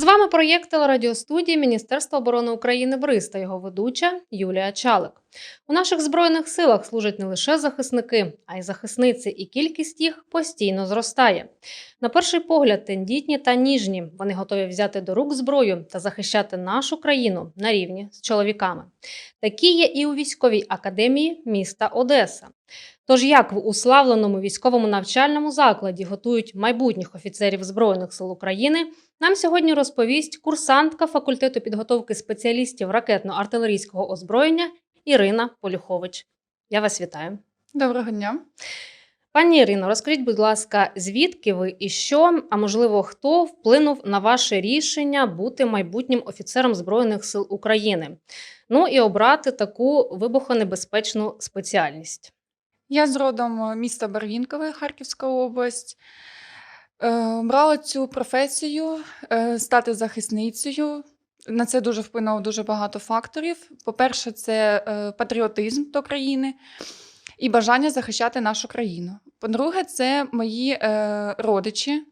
З вами проєкт телерадіостудії Міністерства оборони України БРИЗ та його ведуча Юлія Чалик. У наших збройних силах служать не лише захисники, а й захисниці, і кількість їх постійно зростає. На перший погляд, тендітні та ніжні. Вони готові взяти до рук зброю та захищати нашу країну на рівні з чоловіками. Такі є і у військовій академії міста Одеса. Тож, як в уславленому військовому навчальному закладі готують майбутніх офіцерів Збройних сил України, нам сьогодні розповість курсантка факультету підготовки спеціалістів ракетно-артилерійського озброєння Ірина Полюхович. Я вас вітаю. Доброго дня. Пані Ірино, розкажіть, будь ласка, звідки ви і що, а можливо, хто вплинув на ваше рішення бути майбутнім офіцером Збройних сил України? Ну і обрати таку вибухонебезпечну спеціальність. Я з родом е, міста Барвінкове, Харківська область. Е, Брала цю професію е, стати захисницею. На це дуже вплинуло дуже багато факторів. По-перше, це патріотизм до країни і бажання захищати нашу країну. По-друге, це мої родичі.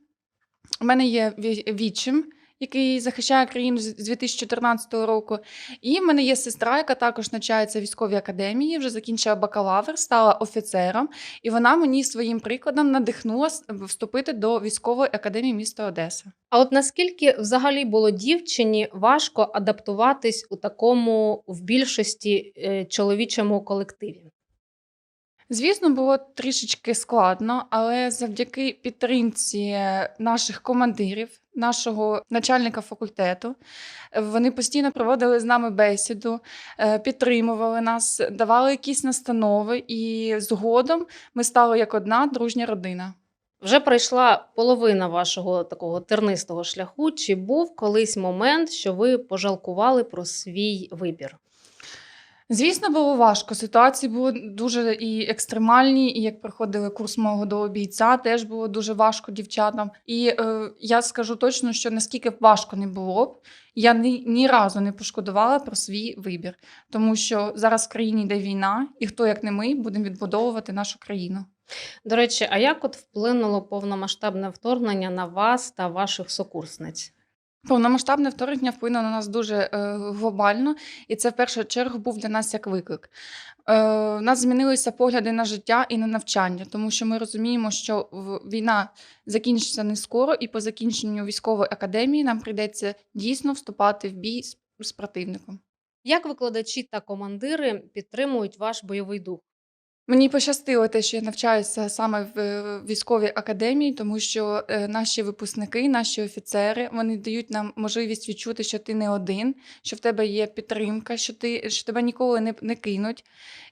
У мене є ві- відчим, який захищає країну з з 2014 року. І в мене є сестра, яка також навчається в військовій академії, вже закінчила бакалавр, стала офіцером, і вона мені своїм прикладом надихнула вступити до військової академії міста Одеса. А от наскільки взагалі було дівчині важко адаптуватись у такому в більшості е, чоловічому колективі? Звісно, було трішечки складно, але завдяки підтримці наших командирів, нашого начальника факультету, вони постійно проводили з нами бесіду, е, підтримували нас, давали якісь настанови, і згодом ми стали як одна дружня родина. Вже пройшла половина вашого такого тернистого шляху. Чи був колись момент, що ви пожалкували про свій вибір? Звісно, було важко. Ситуації були дуже і екстремальні, і як проходили курс мого до бійця, теж було дуже важко дівчатам. І е, я скажу точно, що наскільки важко не було б, я ні, ні разу не пошкодувала про свій вибір, тому що зараз в країні йде війна, і хто як не ми будемо відбудовувати нашу країну. До речі, а як от вплинуло повномасштабне вторгнення на вас та ваших сокурсниць? Повномасштабне вторгнення вплинуло на нас дуже е, глобально, і це в першу чергу був для нас як виклик. Е, у нас змінилися погляди на життя і на навчання, тому що ми розуміємо, що війна закінчиться не скоро, і по закінченню військової академії нам прийдеться дійсно вступати в бій з, з противником. Як викладачі та командири підтримують ваш бойовий дух? Мені пощастило те, що я навчаюся саме в е, військовій академії, тому що е, наші випускники, наші офіцери, вони дають нам можливість відчути, що ти не один, що в тебе є підтримка, що ти що тебе ніколи не, не кинуть.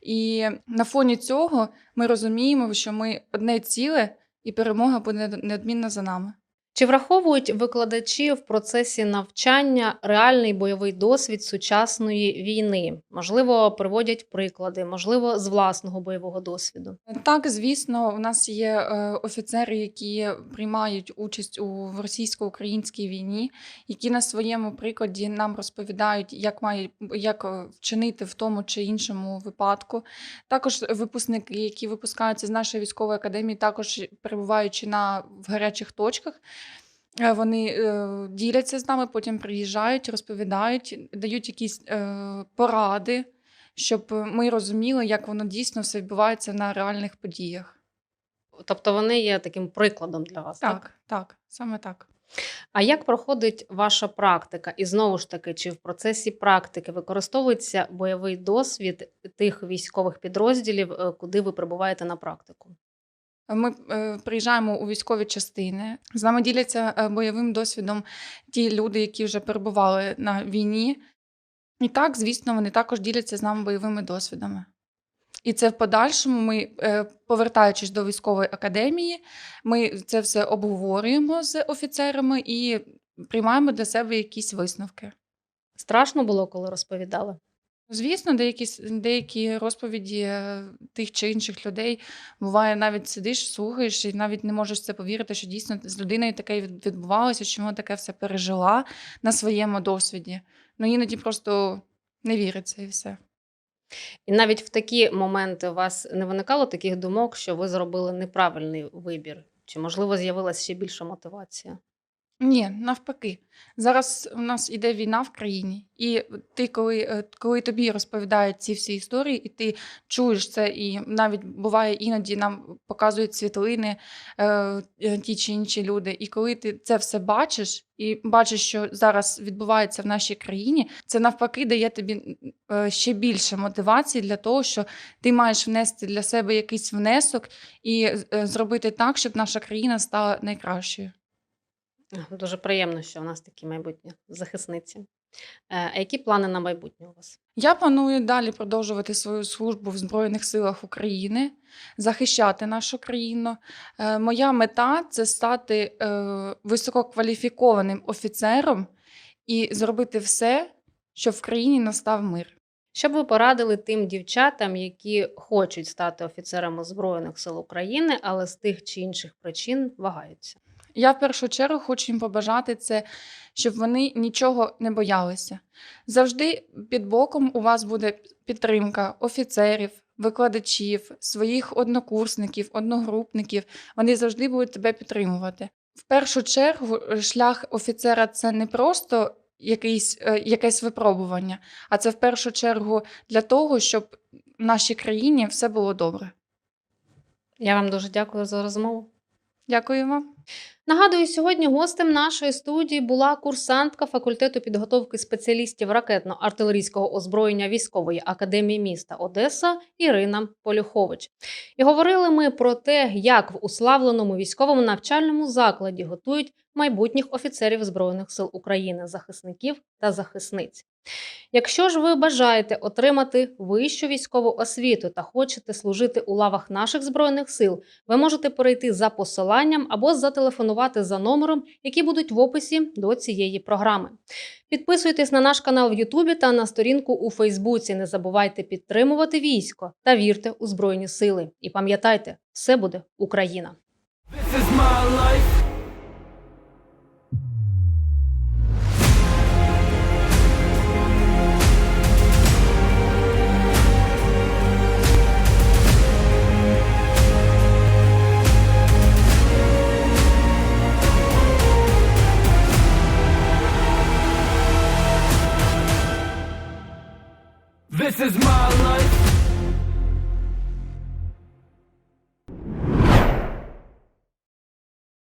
І на фоні цього ми розуміємо, що ми одне ціле, і перемога буде неодмінно за нами. Чи враховують викладачі в процесі навчання реальний бойовий досвід сучасної війни? Можливо, приводять приклади, можливо, з власного бойового досвіду. Так, звісно, у нас є е, офіцери, які приймають участь у російсько-українській війні, які на своєму прикладі нам розповідають, як має як е, вчинити в тому чи іншому випадку. Також випускники, які випускаються з нашої військової академії, також перебуваючи на в гарячих точках. Е, Вони е, діляться з нами, потім приїжджають, розповідають, дають якісь е, поради, щоб ми розуміли, як воно дійсно все відбувається на реальних подіях. Тобто вони є таким прикладом для вас. Так. Так, так, саме так. А як проходить ваша практика? І знову ж таки, чи в процесі практики використовується бойовий досвід тих військових підрозділів, е, куди ви прибуваєте на практику? Ми е, приїжджаємо у військові частини. З нами діляться е, бойовим досвідом ті люди, які вже перебували на війні. І так, звісно, вони також діляться з нами бойовими досвідами. І це в подальшому ми, е, повертаючись до військової академії, ми це все обговорюємо з офіцерами і приймаємо для себе якісь висновки. Страшно було, коли розповідали? Звісно, деякі, деякі розповіді е, тих чи інших людей буває, навіть сидиш, слухаєш і навіть не можеш це повірити, що дійсно з людиною таке відбувалося, що вона таке все пережила на своєму досвіді. Ну іноді просто не віриться і все. І навіть в такі моменти у вас не виникало таких думок, що ви зробили неправильний вибір? Чи, можливо, з'явилася ще більша мотивація? Ні, навпаки. Зараз у нас іде війна в країні, і ти, коли, е, коли тобі розповідають ці всі історії, і ти чуєш це, і навіть буває іноді нам показують світлини е, е, ті чи інші люди. І коли ти це все бачиш і бачиш, що зараз відбувається в нашій країні, це навпаки дає тобі е, ще більше мотивації для того, що ти маєш внести для себе якийсь внесок і зробити так, щоб наша країна стала найкращою. Дуже приємно, що у нас такі майбутні захисниці. Е, А які плани на майбутнє у вас? Я планую далі продовжувати свою службу в Збройних силах України, захищати нашу країну. Е, Моя мета це стати е, висококваліфікованим офіцером і зробити все, щоб в країні настав мир. Що б ви порадили тим дівчатам, які хочуть стати офіцерами Збройних сил України, але з тих чи інших причин вагаються? Я в першу чергу хочу їм побажати це, щоб вони нічого не боялися. Завжди під боком у вас буде підтримка офіцерів, викладачів, своїх однокурсників, одногрупників. Вони завжди будуть тебе підтримувати. В першу чергу, е, шлях офіцера це не просто якийсь, е, якесь випробування, а це в першу чергу для того, щоб нашій країні все було добре. Я вам дуже дякую за розмову. Дякую вам. Нагадую, сьогодні гостем нашої студії була курсантка факультету підготовки спеціалістів ракетно-артилерійського озброєння військової академії міста Одеса Ірина Полюхович. І говорили ми про те, як в уславленому військовому навчальному закладі готують майбутніх офіцерів Збройних сил України, захисників та захисниць. Якщо ж ви бажаєте отримати вищу військову освіту та хочете служити у лавах наших збройних сил, ви можете перейти за посиланням або зателефонувати за номером, які будуть в описі до цієї програми. Підписуйтесь на наш канал в Ютубі та на сторінку у Фейсбуці. Не забувайте підтримувати військо та вірте у Збройні Сили. І пам'ятайте, все буде Україна! This is my life.